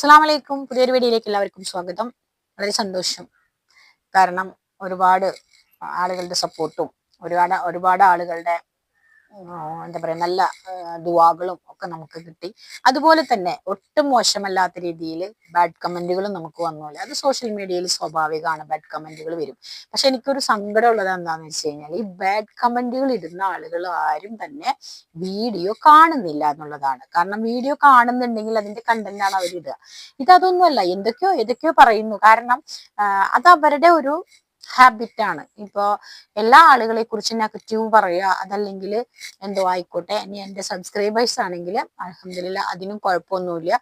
അസ്സാം വലൈക്കും പുതിയൊരു വീഡിയോയിലേക്ക് എല്ലാവർക്കും സ്വാഗതം. വളരെ സന്തോഷം. കാരണം ഒരുപാട് ആളുകളുടെ സപ്പോർട്ടും ഒരുപാട് ഒരുപാട് ആളുകളുടെ എന്താ പറയാ നല്ല ദുവാകളും ഒക്കെ നമുക്ക് കിട്ടി. അതുപോലെ തന്നെ ഒട്ടും മോശമല്ലാത്ത രീതിയിൽ ബാഡ് കമന്റുകളും നമുക്ക് വന്നോളൂ അത് സോഷ്യൽ മീഡിയയിൽ സ്വാഭാവികമാണ് ബാഡ് കമന്റുകൾ വരും. പക്ഷെ എനിക്കൊരു സങ്കടമുള്ളത് എന്താണെന്ന് വെച്ച് കഴിഞ്ഞാൽ ഈ ബാഡ് കമന്റുകൾ ഇടുന്ന ആളുകൾ ആരും തന്നെ വീഡിയോ കാണുന്നില്ല എന്നുള്ളതാണ്. കാരണം വീഡിയോ കാണുന്നുണ്ടെങ്കിൽ അതിന്റെ കണ്ടന്റ് ആണ് അവരിടുക. ഇതതൊന്നുമല്ല എന്തൊക്കെയോ ഏതൊക്കെയോ പറയുന്നു. കാരണം അത് അവരുടെ ഒരു ഹാബിറ്റ് ആണ്. ഇപ്പോ എല്ലാ ആളുകളെ കുറിച്ച് നെഗറ്റീവ് പറയുക അതല്ലെങ്കിൽ എന്തോ ആയിക്കോട്ടെ ഇനി എന്റെ സബ്സ്ക്രൈബേഴ്സ് ആണെങ്കിൽ അലഹമില്ല അതിനും കുഴപ്പമൊന്നുമില്ല.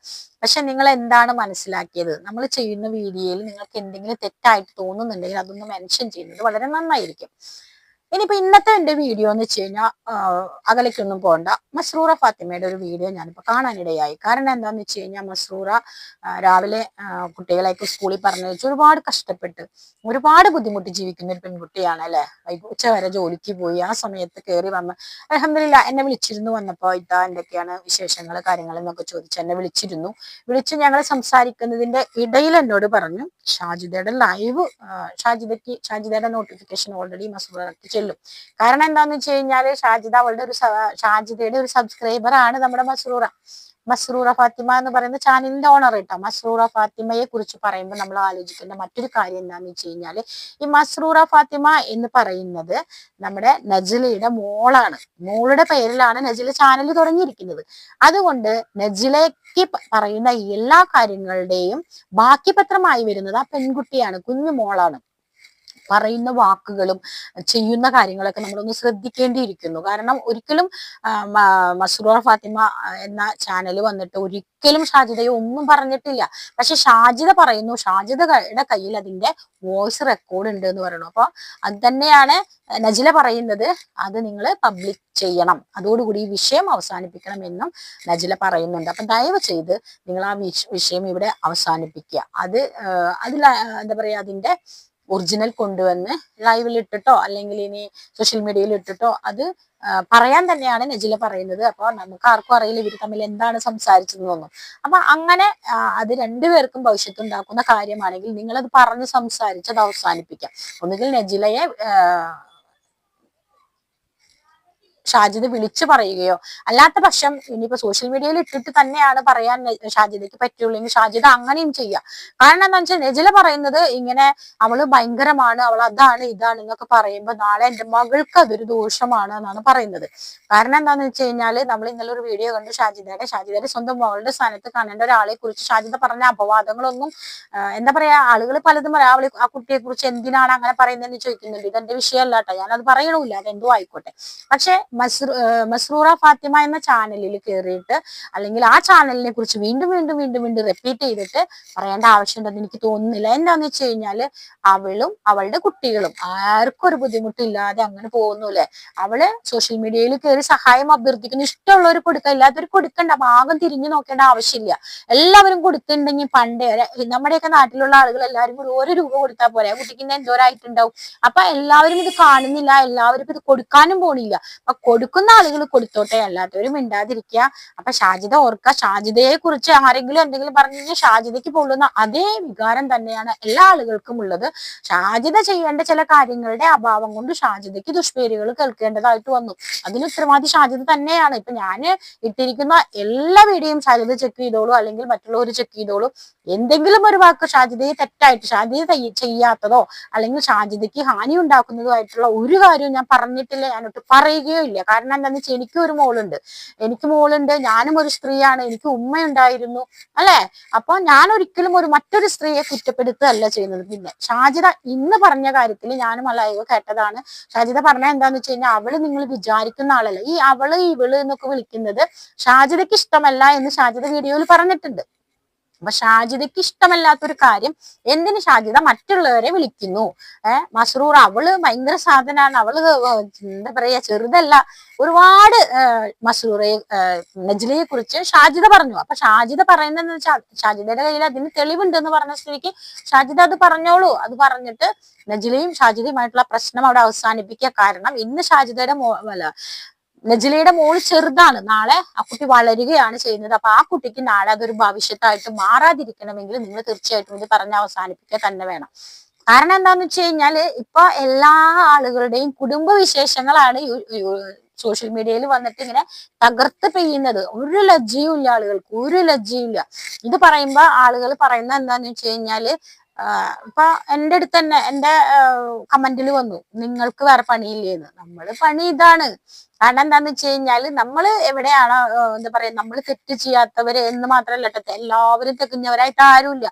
പക്ഷെ നിങ്ങൾ എന്താണ് മനസ്സിലാക്കിയത്? നമ്മൾ ചെയ്യുന്ന വീഡിയോയിൽ നിങ്ങൾക്ക് എന്തെങ്കിലും തെറ്റായിട്ട് തോന്നുന്നുണ്ടെങ്കിൽ അതൊന്ന് മെൻഷൻ ചെയ്യുന്നത് വളരെ നന്നായിരിക്കും. ഇനിയിപ്പോ ഇന്നത്തെ എന്റെ വീഡിയോ എന്ന് വെച്ച് കഴിഞ്ഞാൽ അകലേക്കൊന്നും പോകണ്ട മസ്രൂറ ഫാത്തിമയുടെ ഒരു വീഡിയോ ഞാനിപ്പോ കാണാനിടയായി. കാരണം എന്താന്ന് വെച്ച് കഴിഞ്ഞാൽ മസ്രൂറ രാവിലെ കുട്ടികളെയൊക്കെ സ്കൂളിൽ പറഞ്ഞയച്ച് ഒരുപാട് കഷ്ടപ്പെട്ട് ഒരുപാട് ബുദ്ധിമുട്ടി ജീവിക്കുന്ന ഒരു പെൺകുട്ടിയാണ് അല്ലെ? ഉച്ച വരെ ജോലിക്ക് പോയി ആ സമയത്ത് കയറി വന്ന് അലഹമില്ല എന്നെ വിളിച്ചിരുന്നു വന്നപ്പോൾ ഇതാ എന്തൊക്കെയാണ് വിശേഷങ്ങൾ കാര്യങ്ങൾ എന്നൊക്കെ ചോദിച്ച് എന്നെ വിളിച്ചിരുന്നു. വിളിച്ച് ഞങ്ങൾ സംസാരിക്കുന്നതിന്റെ ഇടയിൽ എന്നോട് പറഞ്ഞു ഷാജിദയുടെ ലൈവ് ഷാജിദയ്ക്ക് ഷാജിദയുടെ നോട്ടിഫിക്കേഷൻ ഓൾറെഡി മസൂറക്ക് ചെല്ലും. കാരണം എന്താന്ന് വെച്ച് കഴിഞ്ഞാൽ ഷാജിദ അവളുടെ ഒരു ഷാജിദയുടെ ഒരു സബ്സ്ക്രൈബർ ആണ് നമ്മുടെ മസ്റൂറ. മസ്റൂറ ഫാത്തിമ എന്ന് പറയുന്ന ചാനലിന്റെ ഓണർ കേട്ടോ മസ്റൂറ ഫാത്തിമയെ കുറിച്ച് പറയുമ്പോൾ നമ്മൾ ആലോചിക്കേണ്ട മറ്റൊരു കാര്യം എന്താന്ന് വെച്ച് കഴിഞ്ഞാൽ ഈ മസ്റൂറ ഫാത്തിമ എന്ന് പറയുന്നത് നമ്മുടെ നജിലയുടെ മോളാണ്. മോളുടെ പേരിലാണ് നജില ചാനൽ തുടങ്ങിയിരിക്കുന്നത്. അതുകൊണ്ട് നജിലയ്ക്ക് പറയുന്ന എല്ലാ കാര്യങ്ങളുടെയും ബാക്കി പത്രമായി വരുന്നത് ആ പെൺകുട്ടിയാണ് കുഞ്ഞു മോളാണ്. പറയുന്ന വാക്കുകളും ചെയ്യുന്ന കാര്യങ്ങളൊക്കെ നമ്മളൊന്ന് ശ്രദ്ധിക്കേണ്ടിയിരിക്കുന്നു. കാരണം ഒരിക്കലും മസ്റൂർ ഫാത്തിമ എന്ന ചാനൽ വന്നിട്ട് ഒരിക്കലും ഷാജിദയെ ഒന്നും പറഞ്ഞിട്ടില്ല. പക്ഷെ ഷാജിദ പറയുന്നു ഷാജിദയുടെ കയ്യിൽ അതിന്റെ വോയിസ് റെക്കോർഡ് ഉണ്ട് എന്ന് പറയുന്നു. അപ്പൊ അത് തന്നെയാണ് നജില പറയുന്നത്. അത് നിങ്ങൾ പബ്ലിക് ചെയ്യണം. അതോടുകൂടി ഈ വിഷയം അവസാനിപ്പിക്കണം എന്നും നജില പറയുന്നുണ്ട്. അപ്പൊ ദയവ് ചെയ്ത് നിങ്ങൾ ആ വിഷയം ഇവിടെ അവസാനിപ്പിക്കുക. അത് അതിൽ എന്താ പറയാ അതിന്റെ ഒറിജിനൽ കൊണ്ടുവന്ന് ലൈവിൽ ഇട്ടിട്ടോ അല്ലെങ്കിൽ ഇനി സോഷ്യൽ മീഡിയയിൽ ഇട്ടിട്ടോ അത് പറയാൻ തന്നെയാണ് നജില പറയുന്നത്. അപ്പൊ നമുക്ക് ആർക്കും അറിയില്ല ഇവർ തമ്മിൽ എന്താണ് സംസാരിച്ചതെന്നൊന്നും. അപ്പൊ അങ്ങനെ അത് രണ്ടുപേർക്കും ഭവിഷ്യത്ത് ഉണ്ടാക്കുന്ന കാര്യമാണെങ്കിൽ നിങ്ങൾ അത് പറഞ്ഞ് സംസാരിച്ചത് അവസാനിപ്പിക്കാം. ഒന്നുകിൽ നജിലയെ ഷാജിദ് വിളിച്ചു പറയുകയോ. അല്ലാത്ത പക്ഷം ഇനിയിപ്പോ സോഷ്യൽ മീഡിയയിൽ ഇട്ടിട്ട് തന്നെയാണ് പറയാൻ ഷാജിദയ്ക്ക് പറ്റുള്ളൂ. ഷാജിദ അങ്ങനെയും ചെയ്യാം. കാരണം എന്താ വെച്ചാൽ നെജില പറയുന്നത് ഇങ്ങനെ അവൾ ഭയങ്കരമാണ് അവൾ അതാണ് ഇതാണ് എന്നൊക്കെ പറയുമ്പോൾ നാളെ എന്റെ മകൾക്ക് അതൊരു ദോഷമാണ് എന്നാണ് പറയുന്നത്. കാരണം എന്താന്ന് വെച്ച് കഴിഞ്ഞാൽ നമ്മൾ ഇന്നലെ ഒരു വീഡിയോ കണ്ടു ഷാജിദയുടെ. ഷാജിദയുടെ സ്വന്തം മകളുടെ സ്ഥാനത്ത് കാണേണ്ട ഒരാളെ കുറിച്ച് ഷാജിദ പറഞ്ഞ അപവാദങ്ങളൊന്നും എന്താ പറയാ ആളുകൾ പലതും പറയാം അവൾ ആ കുട്ടിയെ കുറിച്ച് എന്തിനാണ് അങ്ങനെ പറയുന്നതെന്ന് ചോദിക്കുന്നുണ്ട്. ഇതെന്റെ വിഷയമല്ല കേട്ടോ ഞാനത് പറയണമില്ല. അതെന്തോ ആയിക്കോട്ടെ. പക്ഷെ മസ്റൂറ ഫാത്തിമ എന്ന ചാനലിൽ കയറിയിട്ട് അല്ലെങ്കിൽ ആ ചാനലിനെ കുറിച്ച് വീണ്ടും വീണ്ടും വീണ്ടും വീണ്ടും റിപ്പീറ്റ് ചെയ്തിട്ട് പറയേണ്ട ആവശ്യമുണ്ടെന്ന് എനിക്ക് തോന്നുന്നില്ല. എന്താന്ന് വെച്ച് കഴിഞ്ഞാൽ അവളും അവളുടെ കുട്ടികളും ആർക്കും ഒരു ബുദ്ധിമുട്ടില്ലാതെ അങ്ങനെ പോകുന്നുല്ലേ അവൾ സോഷ്യൽ മീഡിയയിൽ കയറി സഹായം അഭ്യർത്ഥിക്കുന്നു. ഇഷ്ടമുള്ളവർ കൊടുക്കുക ഇല്ലാത്തവർ കൊടുക്കണ്ട. ഭാഗം തിരിഞ്ഞു നോക്കേണ്ട ആവശ്യമില്ല. എല്ലാവരും കൊടുത്തിട്ടുണ്ടെങ്കിൽ പണ്ടേ നമ്മുടെയൊക്കെ നാട്ടിലുള്ള ആളുകൾ എല്ലാവരും കൂടി ഓരോ രൂപ കൊടുത്താൽ പോരെ? കുട്ടിക്ക് എന്തോരായിട്ടുണ്ടാവും? അപ്പൊ എല്ലാവരും ഇത് കാണുന്നില്ല എല്ലാവരും ഇത് കൊടുക്കാനും പോണില്ല. കൊടുക്കുന്ന ആളുകൾ കൊടുത്തോട്ടെ അല്ലാത്തവരും മിണ്ടാതിരിക്കുക അപ്പൊ ഷാജിത ഓർക്ക ഷാജിതയെ കുറിച്ച് ആരെങ്കിലും എന്തെങ്കിലും പറഞ്ഞു കഴിഞ്ഞാൽ ഷാജിതയ്ക്ക് പൊള്ളുന്ന അതേ വികാരം തന്നെയാണ് എല്ലാ ആളുകൾക്കും ഉള്ളത്. ഷാജിത ചെയ്യേണ്ട ചില കാര്യങ്ങളുടെ അഭാവം കൊണ്ട് ഷാജിതയ്ക്ക് ദുഷ്പേരുകൾ കേൾക്കേണ്ടതായിട്ട് വന്നു. അതിന് ഉത്തരവാദി ഷാജിത തന്നെയാണ്. ഇപ്പൊ ഞാൻ ഇട്ടിരിക്കുന്ന എല്ലാ വീഡിയോയും ഷാജിത ചെക്ക് ചെയ്തോളൂ അല്ലെങ്കിൽ മറ്റുള്ളവർ ചെക്ക് ചെയ്തോളൂ. എന്തെങ്കിലും ഒരു വാക്ക് ഷാജിതയെ തെറ്റായിട്ട് ഷാജിത ചെയ്യാത്തതോ അല്ലെങ്കിൽ ഷാജിതയ്ക്ക് ഹാനി ഉണ്ടാക്കുന്നതോ ആയിട്ടുള്ള ഒരു കാര്യവും ഞാൻ പറഞ്ഞിട്ടില്ല. ഞാനൊട്ട് പറയുകയോ ഇല്ല. കാരണം എന്താണെന്ന് വെച്ചാൽ എനിക്കും ഒരു മോളുണ്ട്. എനിക്ക് മോളുണ്ട് ഞാനും ഒരു സ്ത്രീയാണ് എനിക്ക് ഉമ്മയുണ്ടായിരുന്നു അല്ലെ? അപ്പൊ ഞാൻ ഒരിക്കലും ഒരു മറ്റൊരു സ്ത്രീയെ കുറ്റപ്പെടുത്തുകയല്ല ചെയ്യുന്നത്. പിന്നെ ഷാജിദ ഇന്ന് പറഞ്ഞ കാര്യത്തിൽ ഞാനും അല്ലയോ കേട്ടതാണ്. ഷാജിദ പറഞ്ഞ എന്താന്ന് വെച്ച് കഴിഞ്ഞാൽ അവൾ നിങ്ങൾ വിചാരിക്കുന്ന ആളല്ല. ഈ അവൾ ഇവൾ എന്നൊക്കെ വിളിക്കുന്നത് ഷാജിദയ്ക്ക് ഇഷ്ടമല്ല എന്ന് ഷാജിദ വീഡിയോയിൽ പറഞ്ഞിട്ടുണ്ട്. അപ്പൊ ഷാജിദയ്ക്ക് ഇഷ്ടമല്ലാത്തൊരു കാര്യം എന്തിന് ഷാജിദ മറ്റുള്ളവരെ വിളിക്കുന്നു? ഏഹ് മസ്റൂർ അവൾ ഭയങ്കര സാധനാണ്. അവൾ എന്താ പറയാ ചെറുതല്ല. ഒരുപാട് മസ്രൂറെ നജ്ലയെ കുറിച്ച് ഷാജിദ പറഞ്ഞു. അപ്പൊ ഷാജിദ പറയുന്നതെന്ന് വെച്ചാൽ ഷാജിദയുടെ കയ്യിൽ അതിന് തെളിവുണ്ട് എന്ന് പറഞ്ഞ സ്ഥിതിക്ക് ഷാജിദ അത് പറഞ്ഞോളൂ. അത് പറഞ്ഞിട്ട് നജ്ലയും ഷാജിദയുമായിട്ടുള്ള പ്രശ്നം അവിടെ അവസാനിപ്പിക്കുക കാരണം ഇന്ന് ഷാജിദയുടെ നജിലയുടെ മോൾ ചെറുതാണ്. നാളെ ആ കുട്ടി വളരുകയാണ് ചെയ്യുന്നത്. അപ്പൊ ആ കുട്ടിക്ക് നാളെ അതൊരു ഭവിഷ്യത്തായിട്ട് മാറാതിരിക്കണമെങ്കിൽ നിങ്ങൾ തീർച്ചയായിട്ടും ഇത് പറഞ്ഞ് അവസാനിപ്പിക്കുക തന്നെ വേണം. കാരണം എന്താന്ന് വെച്ച് കഴിഞ്ഞാൽ ഇപ്പൊ എല്ലാ ആളുകളുടെയും കുടുംബ വിശേഷങ്ങളാണ് സോഷ്യൽ മീഡിയയിൽ വന്നിട്ട് ഇങ്ങനെ തകർത്ത് പെയ്യുന്നത്. ഒരു ലജ്ജയും ഇല്ല ആളുകൾക്ക്. ഒരു ലജ്ജയും ഇല്ല. ഇത് പറയുമ്പോ ആളുകൾ പറയുന്ന എന്താന്ന് വെച്ച് കഴിഞ്ഞാൽ ഇപ്പൊ എന്റെ അടുത്ത് തന്നെ എന്റെ കമന്റിൽ വന്നു. നിങ്ങൾക്ക് വേറെ പണിയില്ലേന്ന്. നമ്മൾ പണി ഇതാണ്. കാരണം എന്താന്ന് വെച്ച് കഴിഞ്ഞാൽ നമ്മൾ എവിടെയാണോ എന്താ പറയാ നമ്മൾ തെറ്റ് ചെയ്യാത്തവര് എന്ന് മാത്രമല്ല ട്ടോ എല്ലാവരും തെക്കുന്നവരായിട്ട് ആരുമില്ല.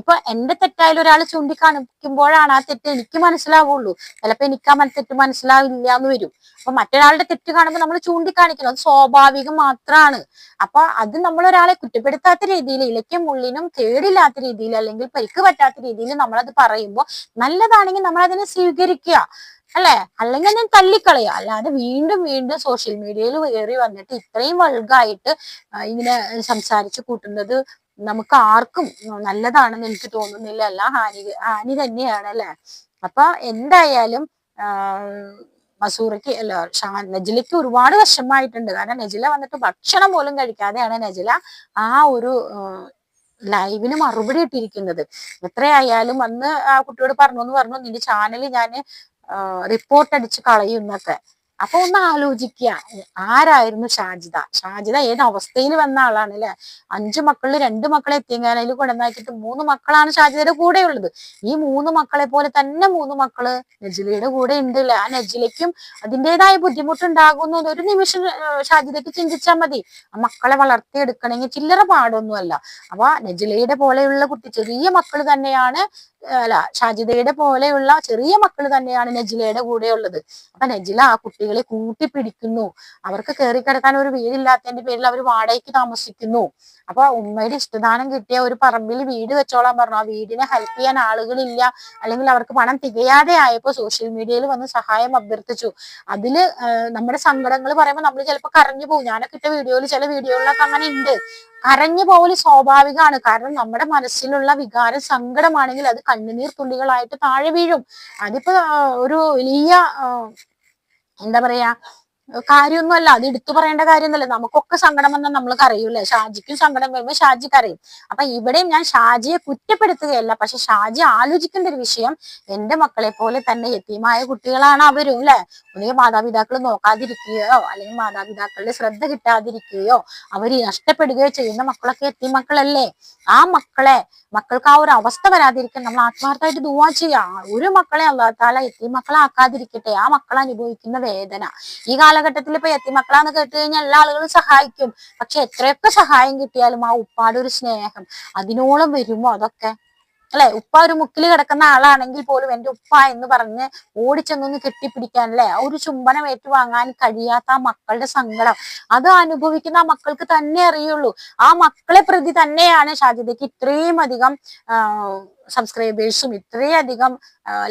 ഇപ്പൊ എന്റെ തെറ്റായാലും ഒരാൾ ചൂണ്ടിക്കാണിക്കുമ്പോഴാണ് ആ തെറ്റ് എനിക്ക് മനസ്സിലാവുള്ളൂ. ചിലപ്പോ എനിക്ക് ആ തെറ്റ് മനസ്സിലാവില്ല എന്ന് വരും. അപ്പൊ മറ്റൊരാളുടെ തെറ്റ് കാണുമ്പോൾ നമ്മൾ ചൂണ്ടിക്കാണിക്കണം. അത് സ്വാഭാവികം മാത്രമാണ് അപ്പൊ അത് നമ്മൾ ഒരാളെ കുറ്റപ്പെടുത്താത്ത രീതിയിൽ ഇലയ്ക്കും ഉള്ളിനും കേടില്ലാത്ത രീതിയിൽ അല്ലെങ്കിൽ പരിക്ക് പറ്റാത്ത രീതിയിൽ നമ്മളത് പറയുമ്പോൾ നല്ലതാണെങ്കിൽ നമ്മൾ അതിനെ സ്വീകരിക്കുക. അല്ലെ? അല്ലെങ്കിൽ ഞാൻ തള്ളിക്കളയുക അല്ലാതെ വീണ്ടും വീണ്ടും സോഷ്യൽ മീഡിയയിൽ കയറി വന്നിട്ട് ഇത്രയും വൾഗായിട്ട് ഇങ്ങനെ സംസാരിച്ച് കൂട്ടുന്നത് നമുക്ക് ആർക്കും നല്ലതാണെന്ന് എനിക്ക് തോന്നുന്നില്ല. അല്ല ഹാനി ഹാനി തന്നെയാണ് അല്ലെ? അപ്പൊ എന്തായാലും മസൂറയ്ക്ക് അല്ല നജിലയ്ക്ക് ഒരുപാട് വിഷമമായിട്ടുണ്ട്. കാരണം നജില വന്നിട്ട് ഭക്ഷണം പോലും കഴിക്കാതെയാണ് നജില ആ ഒരു ലൈവിന് മറുപടി ഇട്ടിരിക്കുന്നത്. എത്രയായാലും അന്ന് ആ കുട്ടിയോട് പറഞ്ഞു എന്ന് പറഞ്ഞു. നിന്റെ ചാനൽ ഞാൻ റിപ്പോർട്ട് അടിച്ച് കളയുന്നൊക്കെ അപ്പൊ ഒന്ന് ആലോചിക്കുക ആരായിരുന്നു ഷാജിദ? ഷാജിദ ഏത് അവസ്ഥയിൽ വന്ന ആളാണ് അല്ലെ അഞ്ചു മക്കളിൽ രണ്ട് മക്കളെ എത്തിയങ്ങാനയിൽ കൊണ്ടുവന്നാക്കിയിട്ട് മൂന്ന് മക്കളാണ് ഷാജിദയുടെ കൂടെ ഉള്ളത് ഈ മൂന്ന് മക്കളെ പോലെ തന്നെ മൂന്ന് മക്കൾ നജിലയുടെ കൂടെ ഉണ്ടല്ലേ ആ നജിലയ്ക്കും അതിന്റെതായ ബുദ്ധിമുട്ടുണ്ടാകുന്നു. ഒരു നിമിഷം ഷാജിദയ്ക്ക് ചിന്തിച്ചാൽ മതി. മക്കളെ വളർത്തിയെടുക്കണമെങ്കിൽ ചില്ലറ പാടൊന്നുമല്ല. അപ്പൊ നജിലയുടെ പോലെയുള്ള കുട്ടി ചെറിയ മക്കൾ തന്നെയാണ് അല്ല ഷാജിദയുടെ പോലെയുള്ള ചെറിയ മക്കൾ തന്നെയാണ് നജിലയുടെ കൂടെ ഉള്ളത് അപ്പൊ നജില ആ കുട്ടികളെ കൂട്ടിപ്പിടിക്കുന്നു. അവർക്ക് കയറി കിടക്കാൻ ഒരു വീടില്ലാത്തതിന്റെ പേരിൽ അവർ വാടകയ്ക്ക് താമസിക്കുന്നു. അപ്പൊ ഉമ്മയുടെ ഇഷ്ടദാനം കിട്ടിയ ഒരു പറമ്പിൽ വീട് വെച്ചോളാൻ പറഞ്ഞു. ആ വീടിനെ ഹെൽപ്പ് ചെയ്യാൻ ആളുകളില്ല. അല്ലെങ്കിൽ അവർക്ക് പണം തികയാതെ ആയപ്പോ സോഷ്യൽ മീഡിയയിൽ വന്ന് സഹായം അഭ്യർത്ഥിച്ചു. അതിൽ നമ്മുടെ സങ്കടങ്ങൾ പറയുമ്പോൾ നമ്മൾ ചിലപ്പോൾ കരഞ്ഞു പോകും. ഞാനൊക്കെ ഇട്ട വീഡിയോയിൽ ചില വീഡിയോകളിലൊക്കെ അങ്ങനെ ഉണ്ട് കരഞ്ഞു പോകൽ സ്വാഭാവികമാണ് കാരണം നമ്മുടെ മനസ്സിലുള്ള വികാരം സങ്കടമാണെങ്കിൽ അത് കണ്ണുനീർ തുള്ളികളായിട്ട് താഴെ വീഴും. അതിപ്പോ ഒരു വലിയ എന്താ പറയാ കാര്യമൊന്നുമല്ല. അത് എടുത്തു പറയേണ്ട കാര്യമൊന്നുമല്ല. നമുക്കൊക്കെ സങ്കടം വന്നാൽ നമ്മൾ കരയൂലേ. ഷാജിക്കും സങ്കടം വരുമ്പോൾ ഷാജി കരയും. അപ്പൊ ഇവിടെയും ഞാൻ ഷാജിയെ കുറ്റപ്പെടുത്തുകയല്ല. പക്ഷെ ഷാജി ആലോചിക്കേണ്ട ഒരു വിഷയം എന്റെ മക്കളെ പോലെ തന്നെ എത്തിയമായ കുട്ടികളാണ് അവരും അല്ലെ ഒന്നുകിൽ മാതാപിതാക്കൾ നോക്കാതിരിക്കുകയോ അല്ലെങ്കിൽ മാതാപിതാക്കളുടെ ശ്രദ്ധ കിട്ടാതിരിക്കുകയോ അവർ നഷ്ടപ്പെടുകയോ ചെയ്യുന്ന മക്കളൊക്കെ എത്തി മക്കളല്ലേ? ആ മക്കളെ മക്കൾക്ക് ആ ഒരു അവസ്ഥ വരാതിരിക്കാൻ നമ്മൾ ആത്മാർത്ഥമായിട്ട് ദുവാ ചെയ്യാം ഒരു മക്കളെ അള്ളാത്താല എത്തി മക്കളാക്കാതിരിക്കട്ടെ. ആ മക്കൾ അനുഭവിക്കുന്ന വേദന. ഈ കാലഘട്ടത്തിൽ ഇപ്പൊ എത്തിമക്കളാന്ന് കേട്ട് കഴിഞ്ഞാൽ എല്ലാ ആളുകളും സഹായിക്കും. പക്ഷെ എത്രയൊക്കെ സഹായം കിട്ടിയാലും ആ ഉപ്പാടെ ഒരു സ്നേഹം അതിനോളം വരുമോ അതൊക്കെ? അല്ലെ? ഉപ്പ ഒരു മുക്കിൽ കിടക്കുന്ന ആളാണെങ്കിൽ പോലും എന്റെ ഉപ്പ എന്ന് പറഞ്ഞ് ഓടിച്ചെന്നൊന്ന് കെട്ടിപ്പിടിക്കാൻ അല്ലെ? ഒരു ചുംബനം ഏറ്റുവാങ്ങാൻ കഴിയാത്ത ആ മക്കളുടെ സങ്കടം. അത് അനുഭവിക്കുന്ന ആ മക്കൾക്ക് തന്നെ അറിയുള്ളൂ. ആ മക്കളെ പ്രതി തന്നെയാണ് ഷാജിദയ്ക്ക് ഇത്രയും അധികം സബ്സ്ക്രൈബേഴ്സും ഇത്രയധികം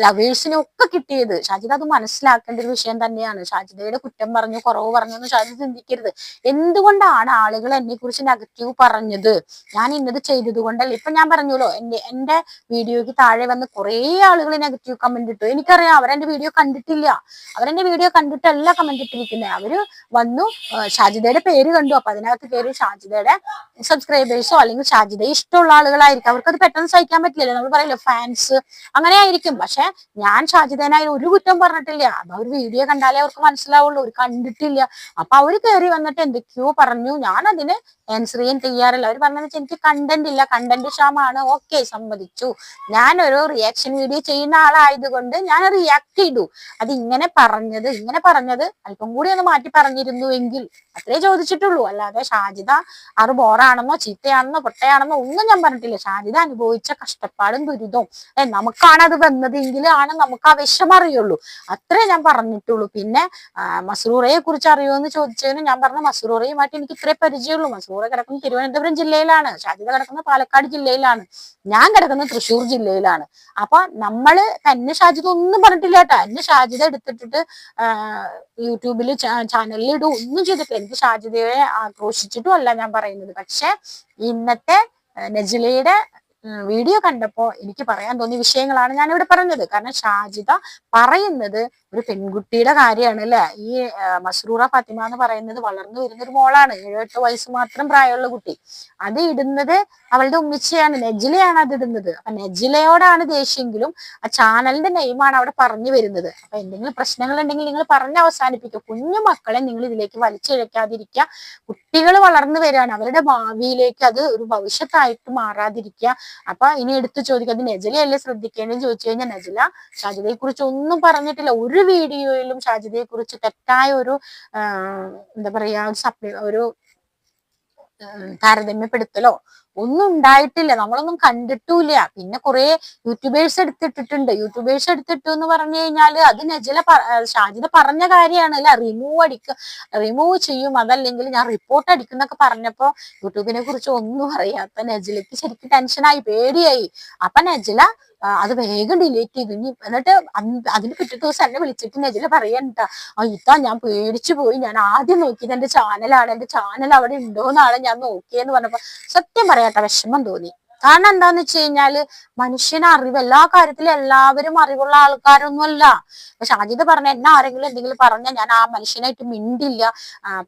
ലവേഴ്സിനും ഒക്കെ കിട്ടിയത്. ഷാജിദ അത് മനസ്സിലാക്കേണ്ട ഒരു വിഷയം തന്നെയാണ്. ഷാജിദയുടെ കുറ്റം പറഞ്ഞു കുറവ് പറഞ്ഞു എന്ന് ഷാജി ചിന്തിക്കരുത്. എന്തുകൊണ്ടാണ് ആളുകൾ എന്നെ കുറിച്ച് നെഗറ്റീവ് പറഞ്ഞത്? ഞാൻ ഇന്നത് ചെയ്തത് കൊണ്ടല്ല. ഇപ്പൊ ഞാൻ പറഞ്ഞല്ലോ എന്റെ എന്റെ വീഡിയോക്ക് താഴെ വന്ന് കുറേ ആളുകൾ നെഗറ്റീവ് കമന്റ് ഇട്ടു. എനിക്കറിയാം അവരെന്റെ വീഡിയോ കണ്ടിട്ടില്ല. അവരെന്റെ വീഡിയോ കണ്ടിട്ടല്ല കമന്റ് ഇട്ടിരിക്കുന്നത് അവർ വന്നു ഷാജിദയുടെ പേര് കണ്ടു. അപ്പൊ അതിനകത്ത് കയറി ഷാജിദയുടെ സബ്സ്ക്രൈബേഴ്സോ അല്ലെങ്കിൽ ഷാജിദയെ ഇഷ്ടമുള്ള ആളുകളായിരിക്കും. അവർക്ക് അത് പെട്ടെന്ന് സഹിക്കാൻ പറ്റില്ലല്ലോ. നമ്മൾ പറയില്ല ഫാൻസ് അങ്ങനെ ആയിരിക്കും. പക്ഷെ ഞാൻ ഷാജിദേനായാലും ഒരു കുറ്റം പറഞ്ഞിട്ടില്ല. അത് അവർ വീഡിയോ കണ്ടാലേ അവർക്ക് മനസ്സിലാവുള്ളൂ. അവർ കണ്ടിട്ടില്ല. അപ്പൊ അവർ കയറി വന്നിട്ട് എന്തൊക്കെയോ പറഞ്ഞു. ഞാൻ അതിന് ആൻസർ ചെയ്യാൻ തയ്യാറില്ല അവർ പറഞ്ഞതെന്ന് വെച്ചാൽ എനിക്ക് കണ്ടന്റ് ഇല്ല കണ്ടന്റ് ക്ഷാമാണ്. ഓക്കെ സമ്മതിച്ചു. ഞാനൊരു റിയാക്ഷൻ വീഡിയോ ചെയ്യുന്ന ആളായതുകൊണ്ട് ഞാൻ റിയാക്ട് ചെയ്തു. അത് ഇങ്ങനെ പറഞ്ഞത് ഇങ്ങനെ പറഞ്ഞത് അല്പം കൂടി ഒന്ന് മാറ്റി പറഞ്ഞിരുന്നു എങ്കിൽ അത്രേ ചോദിച്ചിട്ടുള്ളൂ. അല്ലാതെ ഷാജിത അത് ബോറാണെന്നോ ചീത്തയാണെന്നോ പൊട്ടയാണെന്നോ ഒന്നും ഞാൻ പറഞ്ഞിട്ടില്ല. ഷാജിത അനുഭവിച്ച കഷ്ടപ്പാടും ദുരിതവും. നമുക്കാണ് അത് വന്നതെങ്കിൽ ആണ് നമുക്ക് ആ വിഷം അറിയുള്ളൂ. അത്രേ ഞാൻ പറഞ്ഞിട്ടുള്ളൂ. പിന്നെ മസ്രൂറയെ കുറിച്ച് അറിയുമോ എന്ന് ചോദിച്ചതിന് ഞാൻ പറഞ്ഞ മസ്രൂറയുമായിട്ട് എനിക്ക് ഇത്രേ പരിചയമുള്ളൂ. മസ്രൂറ കിടക്കുന്നത് തിരുവനന്തപുരം ജില്ലയിലാണ്. ഷാജിത കിടക്കുന്നത് പാലക്കാട് ജില്ലയിലാണ്. ഞാൻ കിടക്കുന്നത് തൃശ്ശൂർ ജില്ലയിലാണ്. അപ്പൊ നമ്മൾ എന്നെ ഷാജിത ഒന്നും പറഞ്ഞിട്ടില്ല കേട്ടോ. എന്നെ ഷാജിത എടുത്തിട്ടിട്ട് യൂട്യൂബിൽ ചാനലിൽ ഇടും. ഒന്നും ചെയ്തിട്ടില്ല. എനിക്ക് ഷാജിതയെ ആക്രോശിച്ചിട്ടും അല്ല ഞാൻ പറയുന്നത്. പക്ഷെ ഇന്നത്തെ നജിലയുടെ വീഡിയോ കണ്ടപ്പോ എനിക്ക് പറയാൻ തോന്നിയ വിഷയങ്ങളാണ് ഞാൻ ഇവിടെ പറഞ്ഞത്. കാരണം ഷാജിദ പറയുന്നത് ഒരു പെൺകുട്ടിയുടെ കാര്യമാണ് അല്ലെ? ഈ മസ്രൂറ ഫാത്തിമ എന്ന് പറയുന്നത് വളർന്നു വരുന്ന ഒരു മോളാണ്. ഏഴെട്ട് വയസ്സ് മാത്രം പ്രായമുള്ള കുട്ടി. അത് ഇടുന്നത് അവളുടെ ഉമ്മിച്ചയാണ്. നെജിലയാണ് അത് ഇടുന്നത്. അപ്പൊ നെജിലയോടാണ് ദേഷ്യമെങ്കിലും ആ ചാനലിന്റെ നെയിമാണ് അവിടെ പറഞ്ഞു വരുന്നത്. അപ്പൊ എന്തെങ്കിലും പ്രശ്നങ്ങൾ ഉണ്ടെങ്കിൽ നിങ്ങൾ പറഞ്ഞ് അവസാനിപ്പിക്കുക. കുഞ്ഞു മക്കളെ നിങ്ങൾ ഇതിലേക്ക് വലിച്ചിഴക്കാതിരിക്കുക. കുട്ടികൾ വളർന്നു വരികയാണ്. അവരുടെ ഭാവിയിലേക്ക് അത് ഒരു ഭവിഷ്യത്തായിട്ട് മാറാതിരിക്കുക. അപ്പൊ ഇനി എടുത്തു ചോദിക്കുക അത് നജലയല്ലേ ശ്രദ്ധിക്കേണ്ടതെന്ന് ചോദിച്ചു കഴിഞ്ഞാൽ നജല ഷാജിദയെ കുറിച്ച് ഒന്നും പറഞ്ഞിട്ടില്ല. ഒരു വീഡിയോയിലും ഷാജിദയെ കുറിച്ച് തെറ്റായ ഒരു എന്താ പറയാ സപ്ലി ഒരു താരതമ്യപ്പെടുത്തലോ ഒന്നും ഉണ്ടായിട്ടില്ല. നമ്മളൊന്നും കണ്ടിട്ടില്ല. പിന്നെ കുറെ യൂട്യൂബേഴ്സ് എടുത്തിട്ടിട്ടുണ്ട്. യൂട്യൂബേഴ്സ് എടുത്തിട്ടു എന്ന് പറഞ്ഞു കഴിഞ്ഞാൽ അത് നജല ഷാജിദ പറഞ്ഞ കാര്യമാണ്. അല്ല റിമൂവ് അടിക്ക റിമൂവ് ചെയ്യും. അതല്ലെങ്കിൽ ഞാൻ റിപ്പോർട്ട് അടിക്കുന്നൊക്കെ പറഞ്ഞപ്പോ യൂട്യൂബിനെ കുറിച്ച് ഒന്നും അറിയാത്ത നജലയ്ക്ക് ശരിക്കും ടെൻഷനായി പേടിയായി. അപ്പൊ നജല അത് വേഗം ഡിലീറ്റ് ചെയ്തു. ഇനി എന്നിട്ട് അതിന് പിറ്റേ ദിവസം എന്നെ വിളിച്ചിട്ട് നെജില പറയണ്ട. ഇതാ ഞാൻ പേടിച്ചു പോയി. ഞാൻ ആദ്യം നോക്കിയത് എന്റെ ചാനലാണ് എന്റെ ചാനൽ അവിടെ ഉണ്ടോന്നാണ് ഞാൻ നോക്കിയെന്ന് പറഞ്ഞപ്പോ സത്യം പറയാട്ട വിഷമം തോന്നി. കാരണം എന്താന്ന് വെച്ച് കഴിഞ്ഞാൽ മനുഷ്യന് അറിവ് എല്ലാ കാര്യത്തിലും എല്ലാവരും അറിവുള്ള ആൾക്കാരൊന്നുമല്ല. പക്ഷെ അജിത് പറഞ്ഞ എന്നെ ആരെങ്കിലും എന്തെങ്കിലും പറഞ്ഞാൽ ഞാൻ ആ മനുഷ്യനായിട്ട് മിണ്ടില്ല.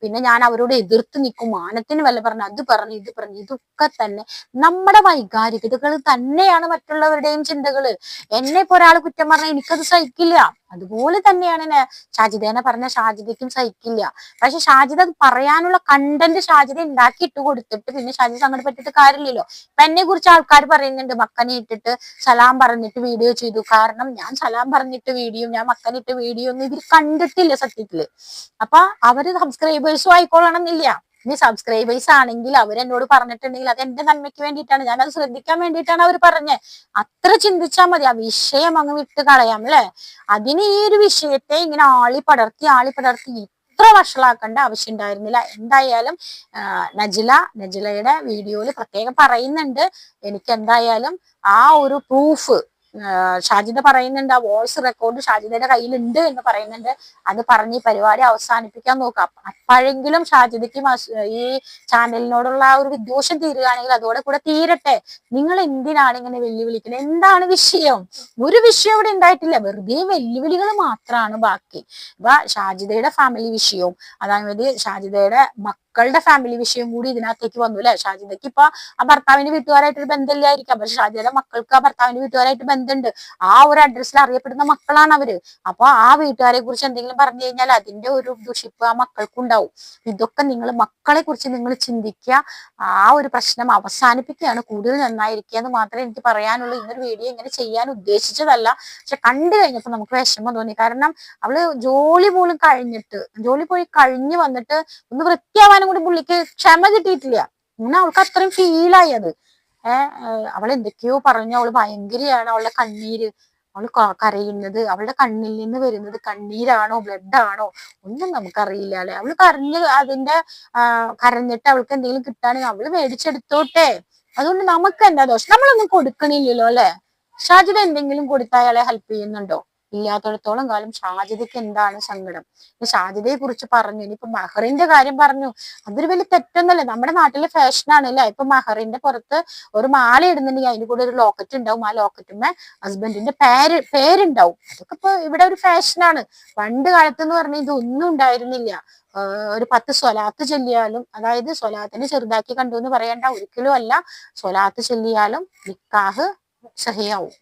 പിന്നെ ഞാൻ അവരോട് എതിർത്ത് നിൽക്കും മാനത്തിന് വല്ല പറഞ്ഞു അത് പറഞ്ഞു ഇത് പറഞ്ഞു ഇതൊക്കെ തന്നെ. നമ്മുടെ വൈകാരികതകൾ തന്നെയാണ് മറ്റുള്ളവരുടെയും ചിന്തകൾ. എന്നെ ഇപ്പൊ ഒരാൾ കുറ്റം പറഞ്ഞാൽ എനിക്കത് സഹിക്കില്ല. അതുപോലെ തന്നെയാണ് ഷാജിദേനെ പറഞ്ഞ ഷാജിദയ്ക്കും സഹിക്കില്ല. പക്ഷെ ഷാജിദ പറയാനുള്ള കണ്ടന്റ് ഷാജിദ ഉണ്ടാക്കി ഇട്ട് കൊടുത്തിട്ട് പിന്നെ ഷാജിദ സങ്കടപ്പെട്ടിട്ട് കാര്യമില്ലല്ലോ. ഇപ്പൊ എന്നെ കുറിച്ച് ആൾക്കാർ പറയുന്നുണ്ട് മക്കനെ ഇട്ടിട്ട് സലാം പറഞ്ഞിട്ട് വീഡിയോ ചെയ്തു. കാരണം ഞാൻ സലാം പറഞ്ഞിട്ട് വീഡിയോ ഞാൻ മക്കനിട്ട് വീഡിയോ ഒന്നും ഇവർ കണ്ടിട്ടില്ല സത്യത്തിൽ. അപ്പൊ അവർ സബ്സ്ക്രൈബേഴ്സും ആയിക്കോളണമെന്നില്ല ഇനി സബ്സ്ക്രൈബേഴ്സ് ആണെങ്കിൽ അവരെന്നോട് പറഞ്ഞിട്ടുണ്ടെങ്കിൽ അത് എന്റെ നന്മയ്ക്ക് വേണ്ടിയിട്ടാണ്. ഞാൻ അത് ശ്രദ്ധിക്കാൻ വേണ്ടിയിട്ടാണ് അവർ പറഞ്ഞത്. അത്ര ചിന്തിച്ചാൽ മതി. ആ വിഷയം അങ്ങ് വിട്ട് കളയാം അല്ലെ? അതിന് ഈ ഒരു വിഷയത്തെ ഇങ്ങനെ ആളി പടർത്തി ആളി പടർത്തി ഇത്ര വഷളാക്കേണ്ട ആവശ്യം ഉണ്ടായിരുന്നില്ല. എന്തായാലും നജില നജിലയുടെ വീഡിയോയിൽ പ്രത്യേകം പറയുന്നുണ്ട്. എനിക്ക് എന്തായാലും ആ ഒരു പ്രൂഫ് ഷാജിദ പറയുന്നുണ്ട് ആ വോയിസ് റെക്കോർഡ് ഷാജിദയുടെ കയ്യിലുണ്ട് എന്ന് പറയുന്നുണ്ട്. അത് പറഞ്ഞ് ഈ പരിപാടി അവസാനിപ്പിക്കാൻ നോക്കാം അപ്പോഴെങ്കിലും ഷാജിദയ്ക്ക് ഈ ചാനലിനോടുള്ള ആ ഒരു വിദ്വേഷം തീരുകയാണെങ്കിൽ അതോടെ കൂടെ തീരട്ടെ. നിങ്ങൾ എന്തിനാണ് ഇങ്ങനെ വെല്ലുവിളിക്കുന്നത്? എന്താണ് വിഷയം? ഒരു വിഷയം ഇവിടെ ഉണ്ടായിട്ടില്ല. വെറുതെ വെല്ലുവിളികൾ മാത്രമാണ് ബാക്കി. ഷാജിദയുടെ ഫാമിലി വിഷയവും അതായത് ഷാജിദയുടെ മക്കളുടെ ഫാമിലി വിഷയം കൂടി ഇതിനകത്തേക്ക് വന്നു അല്ലെ? ഷാജിദയ്ക്ക് ഇപ്പൊ ആ ഭർത്താവിന്റെ വീട്ടുകാരായിട്ടൊരു ബന്ധമില്ലായിരിക്കാം. പക്ഷെ ഷാജിയുടെ മക്കൾക്ക് ആ ഭർത്താവിന്റെ വീട്ടുകാരായിട്ട് ബന്ധമുണ്ട്. ആ ഒരു അഡ്രസ്സിൽ അറിയപ്പെടുന്ന മക്കളാണ് അവർ. അപ്പൊ ആ വീട്ടുകാരെ കുറിച്ച് എന്തെങ്കിലും പറഞ്ഞു കഴിഞ്ഞാൽ അതിന്റെ ഒരു ദുഷിപ്പ് ആ മക്കൾക്കുണ്ടാവും. ഇതൊക്കെ നിങ്ങൾ മക്കളെ കുറിച്ച് നിങ്ങൾ ചിന്തിക്കുക. ആ ഒരു പ്രശ്നം അവസാനിപ്പിക്കുകയാണ്. കൂടുതൽ നന്നായിരിക്കുക എന്ന് മാത്രമേ എനിക്ക് പറയാനുള്ളൂ. ഇന്നൊരു വീഡിയോ ഇങ്ങനെ ചെയ്യാൻ ഉദ്ദേശിച്ചതല്ല. പക്ഷെ കണ്ടു കഴിഞ്ഞപ്പോൾ നമുക്ക് വിഷമം തോന്നി. കാരണം അവൾ ജോലി പോലും കഴിഞ്ഞിട്ട് ജോലി പോയി കഴിഞ്ഞ് വന്നിട്ട് ഒന്ന് വൃത്തിയാവാനും കൂടി പുള്ളിക്ക് ക്ഷമ കിട്ടിയിട്ടില്ല. ഇങ്ങനെ അവൾക്ക് അത്രയും ഫീലായി അത്. ഏഹ് അവൾ എന്തൊക്കെയോ പറഞ്ഞു. അവൾ ഭയങ്കരയാണ്. അവളുടെ കണ്ണീര്. അവൾ കരയുന്നത്. അവളുടെ കണ്ണിൽ നിന്ന് വരുന്നത് കണ്ണീരാണോ? ബ്ലഡ് ആണോ? ഒന്നും നമുക്കറിയില്ല അല്ലെ? അവൾ കരഞ്ഞ് അതിന്റെ കരഞ്ഞിട്ട് അവൾക്ക് എന്തെങ്കിലും കിട്ടാണെങ്കിൽ അവൾ മേടിച്ചെടുത്തോട്ടെ. അതുകൊണ്ട് നമുക്ക് എന്താ ദോഷം? നമ്മളൊന്നും കൊടുക്കണില്ലല്ലോ അല്ലെ? ഷാജിദ എന്തെങ്കിലും കൊടുത്താൽ അയാളെ ഹെൽപ്പ് ചെയ്യുന്നുണ്ടോ? ഇല്ലാത്തടത്തോളം കാലം ഷാജിദയ്ക്ക് എന്താണ് സങ്കടം? ഷാജിദയെ കുറിച്ച് പറഞ്ഞു ഇനിയിപ്പൊ മഹറിന്റെ കാര്യം പറഞ്ഞു. അതൊരു വലിയ തെറ്റൊന്നല്ലേ. നമ്മുടെ നാട്ടിലെ ഫാഷനാണ് അല്ലെ ഇപ്പൊ മഹറിന്റെ പുറത്ത് ഒരു മാല ഇടുന്നുണ്ടെങ്കിൽ അതിന്റെ കൂടെ ഒരു ലോക്കറ്റ് ഉണ്ടാവും. ആ ലോക്കറ്റുമ്മേ ഹസ്ബൻഡിന്റെ പേര് പേരുണ്ടാവും. അതൊക്കെ ഇപ്പൊ ഇവിടെ ഒരു ഫാഷനാണ് പണ്ട് കാലത്ത് എന്ന് പറഞ്ഞാൽ ഇതൊന്നും ഉണ്ടായിരുന്നില്ല. ഒരു പത്ത് സ്വലാത്ത് ചൊല്ലിയാലും അതായത് സ്വലാത്തിനെ ചെറുതാക്കി കണ്ടു എന്ന് പറയേണ്ട ഒരിക്കലും അല്ല. സ്വലാത്ത് ചൊല്ലിയാലും നിക്കാഹ് സഹിയാവും.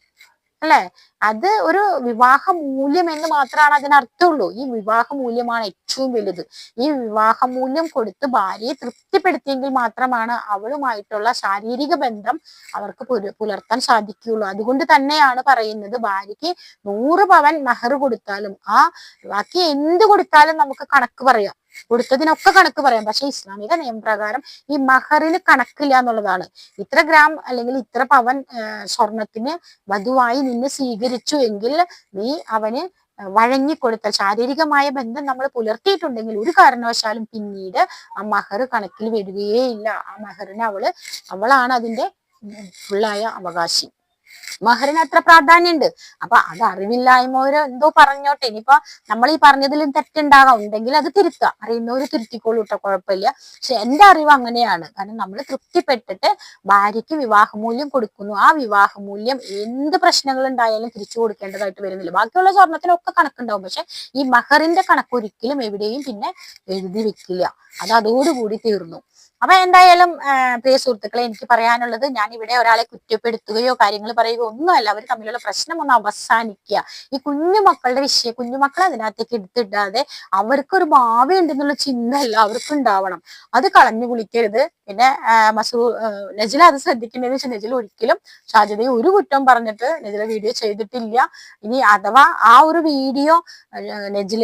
അല്ലെ? അത് ഒരു വിവാഹ മൂല്യം എന്ന് മാത്രമാണ് അതിനർത്ഥമുള്ളൂ. ഈ വിവാഹ മൂല്യമാണ് ഏറ്റവും വലുത്. ഈ വിവാഹ മൂല്യം കൊടുത്ത് ഭാര്യയെ തൃപ്തിപ്പെടുത്തിയെങ്കിൽ മാത്രമാണ് അവളുമായിട്ടുള്ള ശാരീരിക ബന്ധം അവർക്ക് പുലർത്താൻ സാധിക്കുകയുള്ളൂ. അതുകൊണ്ട് തന്നെയാണ് പറയുന്നത് ഭാര്യയ്ക്ക് നൂറ് പവൻ മഹർ കൊടുത്താലും ആ ബാക്കി എന്ത് കൊടുത്താലും നമുക്ക് കണക്ക് പറയാം. കൊടുത്തതിനൊക്കെ കണക്ക് പറയാം. പക്ഷെ ഇസ്ലാമിക നിയമപ്രകാരം ഈ മഹറിന് കണക്കില്ല എന്നുള്ളതാണ്. ഇത്ര ഗ്രാം അല്ലെങ്കിൽ ഇത്ര പവൻ സ്വർണത്തിന് വധുവായി നിന്ന് സ്വീകരിച്ചു എങ്കിൽ നീ അവന് വഴങ്ങിക്കൊടുത്ത ശാരീരികമായ ബന്ധം നമ്മൾ പുലർത്തിയിട്ടുണ്ടെങ്കിൽ ഒരു കാരണവശാലും പിന്നീട് ആ മഹർ കണക്കിൽ വരികയേ ഇല്ല ആ മഹറിന് അവൾ അവളാണ് അതിന്റെ ഫുള്ളായ അവകാശി. മഹറിന് അത്ര പ്രാധാന്യമുണ്ട്. അപ്പൊ അത് അറിവില്ലായ്മ എന്തോ പറഞ്ഞോട്ടെ. ഇനിയിപ്പോ നമ്മൾ ഈ പറഞ്ഞതിലും തെറ്റുണ്ടാകാം. ഉണ്ടെങ്കിൽ അത് തിരുത്തുക. അറിയുന്നവര് തിരുത്തിക്കോളൂ കേട്ടോ കുഴപ്പമില്ല. പക്ഷെ എന്റെ അറിവ് അങ്ങനെയാണ്. കാരണം നമ്മൾ തൃപ്തിപ്പെട്ടിട്ട് ഭാര്യയ്ക്ക് വിവാഹമൂല്യം കൊടുക്കുന്നു. ആ വിവാഹമൂല്യം എന്ത് പ്രശ്നങ്ങൾ ഉണ്ടായാലും തിരിച്ചു കൊടുക്കേണ്ടതായിട്ട് വരുന്നില്ല. ബാക്കിയുള്ള സ്വർണത്തിനൊക്കെ കണക്കുണ്ടാവും. പക്ഷെ ഈ മഹറിന്റെ കണക്ക് ഒരിക്കലും എവിടെയും പിന്നെ എഴുതി വെക്കില്ല. അത് അതോടുകൂടി തീർന്നു. അപ്പൊ എന്തായാലും പ്രിയ സുഹൃത്തുക്കളെ എനിക്ക് പറയാനുള്ളത് ഞാൻ ഇവിടെ ഒരാളെ കുറ്റപ്പെടുത്തുകയോ കാര്യങ്ങൾ പറയുകയോ ഒന്നുമല്ല. അവർ തമ്മിലുള്ള പ്രശ്നം ഒന്ന് അവസാനിക്കുക. ഈ കുഞ്ഞുമക്കളുടെ വിഷയം കുഞ്ഞുമക്കളെ അതിനകത്തേക്ക് എടുത്തിടാതെ അവർക്കൊരു ഭാവി ഉണ്ടെന്നുള്ള ചിന്ത എല്ലാവർക്കും ഉണ്ടാവണം. അത് കളഞ്ഞു കുളിക്കരുത്. പിന്നെ മസൂ നജില അത് ശ്രദ്ധിക്കേണ്ടതെന്ന് വെച്ചാൽ നജില ഒരിക്കലും ഷാജിതയെ ഒരു കുറ്റം പറഞ്ഞിട്ട് നജില വീഡിയോ ചെയ്തിട്ടില്ല. ഇനി അഥവാ ആ ഒരു വീഡിയോ നജില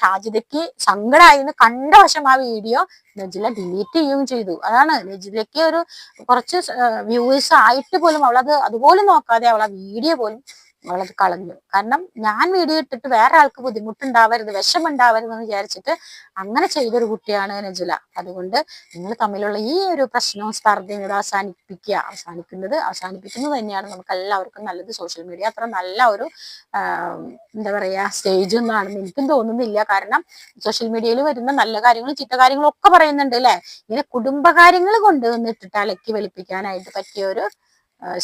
ഷാജിതയ്ക്ക് സങ്കടമായി എന്ന് കണ്ട വശം ആ വീഡിയോ നജില ഡിലീറ്റ് ചെയ്യുകയും ചെയ്തു. അതാണ് നജിലയ്ക്ക് ഒരു കുറച്ച് വ്യൂവേഴ്സ് ആയിട്ട് പോലും അവളത് അതുപോലും നോക്കാതെ അവൾ ആ വീഡിയോ പോലും അവളത് കളഞ്ഞു. കാരണം ഞാൻ വീഡിയോ ഇട്ടിട്ട് വേറെ ആൾക്ക് ബുദ്ധിമുട്ടുണ്ടാവരുത് വിഷമുണ്ടാവരുത് എന്ന് വിചാരിച്ചിട്ട് അങ്ങനെ ചെയ്തൊരു കുട്ടിയാണ് നജുല. അതുകൊണ്ട് നിങ്ങൾ തമ്മിലുള്ള ഈ ഒരു പ്രശ്നവും സ്പർദ്ധയും ഇത് അവസാനിപ്പിക്കുക. അവസാനിക്കുന്നത് അവസാനിപ്പിക്കുന്നത് തന്നെയാണ് നമുക്ക് എല്ലാവർക്കും നല്ലത്. സോഷ്യൽ മീഡിയ അത്ര നല്ല ഒരു എന്താ പറയാ സ്റ്റേജ് ഒന്നാണെന്ന് എനിക്കും തോന്നുന്നില്ല. കാരണം സോഷ്യൽ മീഡിയയിൽ വരുന്ന നല്ല കാര്യങ്ങളും ചീത്ത കാര്യങ്ങളും ഒക്കെ പറയുന്നുണ്ട് അല്ലെ? ഇങ്ങനെ കുടുംബകാര്യങ്ങൾ കൊണ്ടുവന്നിട്ടിട്ട് അലക്കി വെളുപ്പിക്കാനായിട്ട് പറ്റിയ ഒരു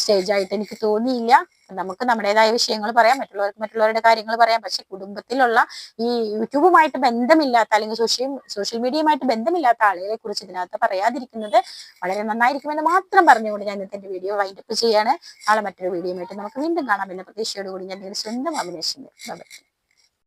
സ്റ്റേജ് ആയിട്ട് എനിക്ക് തോന്നിയില്ല. നമുക്ക് നമ്മുടേതായ വിഷയങ്ങൾ പറയാം മറ്റുള്ളവർക്ക് മറ്റുള്ളവരുടെ കാര്യങ്ങൾ പറയാം. പക്ഷെ കുടുംബത്തിലുള്ള ഈ യൂട്യൂബുമായിട്ട് ബന്ധമില്ലാത്ത അല്ലെങ്കിൽ സോഷ്യൽ സോഷ്യൽ മീഡിയയുമായിട്ട് ബന്ധമില്ലാത്ത ആളുകളെ കുറിച്ച് ഇതിനകത്ത് പറയാതിരിക്കുന്നത് വളരെ നന്നായിരിക്കുമെന്ന് മാത്രം പറഞ്ഞുകൊണ്ട് ഞാൻ ഇന്നത്തെ വീഡിയോ വൈൻഡപ്പ് ചെയ്യാണ്. നാളെ മറ്റൊരു വീഡിയോയുമായിട്ട് നമുക്ക് വീണ്ടും കാണാം. എന്ന പ്രതീക്ഷയോടുകൂടി ഞാൻ നിങ്ങളുടെ സ്വന്തം അഭിനയിച്ചു